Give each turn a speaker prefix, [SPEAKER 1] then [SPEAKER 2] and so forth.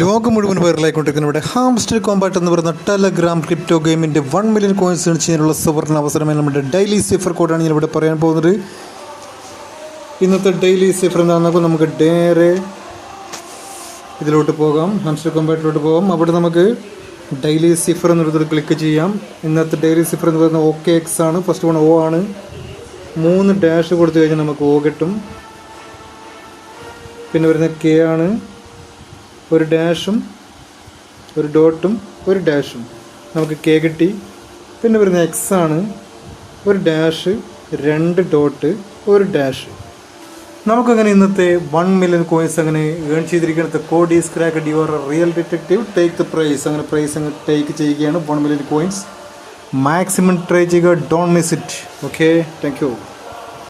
[SPEAKER 1] ലോകം മുഴുവൻ വൈറലായിക്കൊണ്ടിരിക്കുന്ന ഇവിടെ ഹാംസ്റ്റർ കോമ്പാറ്റ് എന്ന് പറയുന്ന ടെലഗ്രാം ക്രിപ്റ്റോ ഗെയിമിന്റെ വൺ മില്യൺ കോയിൻസ് ചെയ്യാനുള്ള സുവർണ അവസരമായി നമ്മുടെ ഡെയിലി സിഫർ കോഡാണ് ഞാൻ ഇവിടെ പറയാൻ പോകുന്നത്. ഇന്നത്തെ ഡെയിലി സിഫർ എന്താണെന്നൊക്കെ നമുക്ക് ഡേറെ ഇതിലോട്ട് പോകാം. ഹാംസ്റ്റർ കോമ്പാറ്റിലോട്ട് പോകാം. അവിടെ നമുക്ക് ഡെയിലി സിഫർ എന്നുള്ളതിൽ ക്ലിക്ക് ചെയ്യാം. ഇന്നത്തെ ഡെയിലി സിഫർ എന്ന് പറയുന്നത് ഓക്കെ എക്സ് ആണ്. ഫസ്റ്റ് വൺ ഒ ആണ്. മൂന്ന് ഡാഷ് കൊടുത്തു കഴിഞ്ഞാൽ നമുക്ക് ഓ കിട്ടും. പിന്നെ വരുന്ന കെ ആണ്. ഒരു ഡാഷും ഒരു ഡോട്ടും ഒരു ഡാഷും. നമുക്ക് കെ കിട്ടി. പിന്നെ വരുന്ന എക്സ് ആണ്. ഒരു ഡാഷ് രണ്ട് ഡോട്ട് ഒരു ഡാഷ്. നമുക്കങ്ങനെ ഇന്നത്തെ വൺ മില്യൺ കോയിൻസ് അങ്ങനെ ഏൺ ചെയ്തിരിക്കുന്നത് code is D your real detective take the prize അങ്ങനെ പ്രൈസ് അങ്ങ് ടേക്ക് ചെയ്യുകയാണ് one million coins maximum try ചെയ്യുക. Don't miss it okay thank you